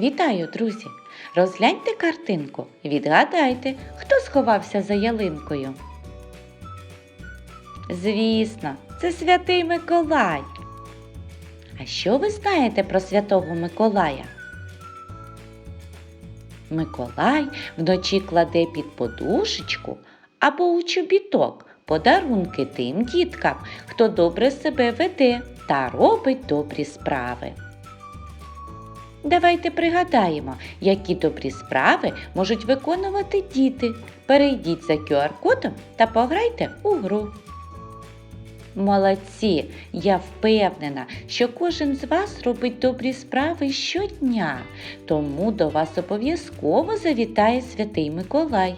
Вітаю, друзі! Розгляньте картинку відгадайте, хто сховався за ялинкою. Звісно, це святий Миколай. А що ви знаєте про святого Миколая? Миколай вночі кладе під подушечку або у чобіток подарунки тим діткам, хто добре себе веде та робить добрі справи. Давайте пригадаємо, які добрі справи можуть виконувати діти. Перейдіть за QR-кодом та пограйте у гру. Молодці! Я впевнена, що кожен з вас робить добрі справи щодня, тому до вас обов'язково завітає святий Миколай.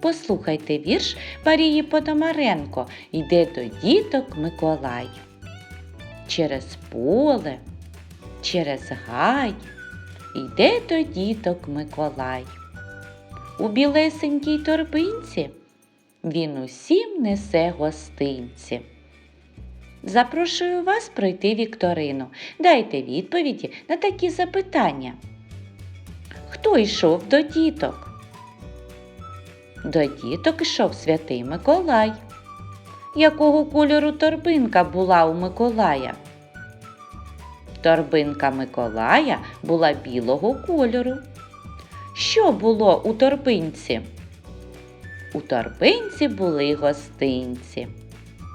Послухайте вірш Марії Пономаренко Йде до діток Миколай. Через поле, через гай йде до діток Миколай. У білесенькій торбинці він усім несе гостинці. Запрошую вас пройти вікторину. Дайте відповіді на такі запитання. Хто йшов до діток? До діток йшов святий Миколай. Якого кольору торбинка була у Миколая? Торбинка Миколая була білого кольору. Що було у торбинці? У торбинці були гостинці.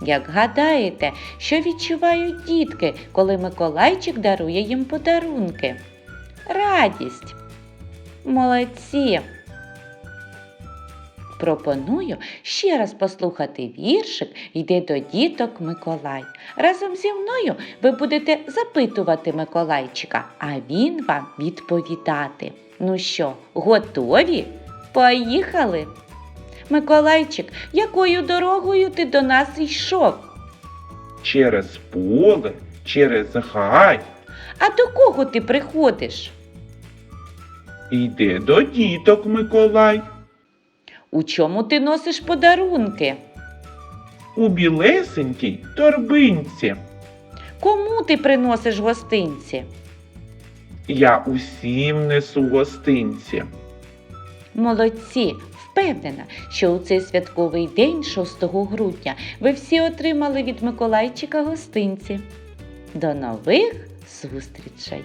Як гадаєте, що відчувають дітки, коли Миколайчик дарує їм подарунки? Радість. Молодці. Пропоную ще раз послухати віршик Йде до діток Миколай. Разом зі мною ви будете запитувати Миколайчика, а він вам відповідати. Ну що, готові? Поїхали! Миколайчик, якою дорогою ти до нас йшов? через поле, через гай, А до кого ти приходиш? йде до діток Миколай, У чому ти носиш подарунки? у білесенькій торбинці. Кому ти приносиш гостинці? Я усім несу гостинці. Молодці! Впевнена, що у цей святковий день, 6 грудня, ви всі отримали від Миколайчика гостинці. До нових зустрічей!